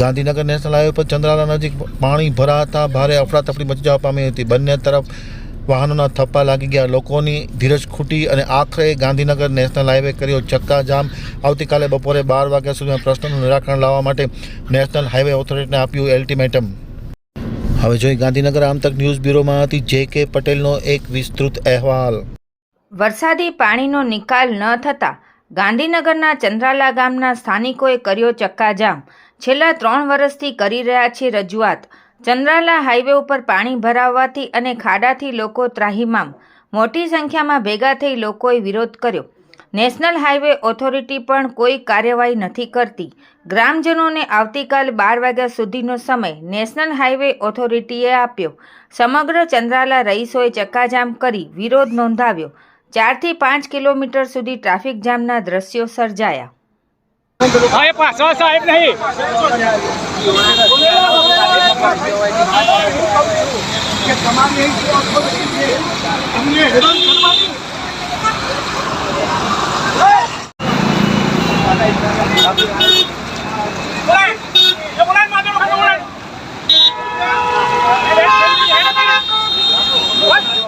Gandhinagar national highway પર ચંદ્રાલા નજીક પાણી ભરાતા ભારે અફડાતફડી મચી જવા પામી હતી. બંને તરફ વાહનોના થપ્પા લાગી ગયા. લોકોની ધીરજ ખૂટી અને આખરે ગાંધીનગર નેશનલ હાઈવે કર્યો ચક્કાજામ. આવતીકાલે બપોરે બાર વાગ્યા સુધીમાં પ્રશ્નનું નિરાકરણ લાવવા માટે નેશનલ હાઈવે ઓથોરિટીને આપ્યું એલ્ટિમેટમ હવે જોઈ ગાંધીનગર આમતક ન્યૂઝ બ્યુરોમાં હતી જે કે પટેલનો એક વિસ્તૃત અહેવાલ. વરસાદી પાણીનો નિકાલ ન થતાં ગાંધીનગરના ચંદ્રાલા ગામના સ્થાનિકોએ કર્યો ચક્કાજામ. છેલ્લા ત્રણ વર્ષથી કરી રહ્યા છે રજૂઆત. ચંદ્રાલા હાઈવે ઉપર પાણી ભરાવવાથી અને ખાડાથી લોકો ત્રાહિમામ. મોટી સંખ્યામાં ભેગા થઈ લોકોએ વિરોધ કર્યો. નેશનલ હાઈવે ઓથોરિટી પણ કોઈ કાર્યવાહી નથી કરતી. ગ્રામજનોને આવતીકાલ બાર વાગ્યા સુધીનો સમય નેશનલ હાઈવે ઓથોરિટીએ આપ્યો. સમગ્ર ચંદ્રાલા રહીશોએ ચક્કાજામ કરી વિરોધ નોંધાવ્યો. ચારથી પાંચ કિલોમીટર સુધી ટ્રાફિક જામના દ્રશ્યો સર્જાયા. સાહેબ નહીં.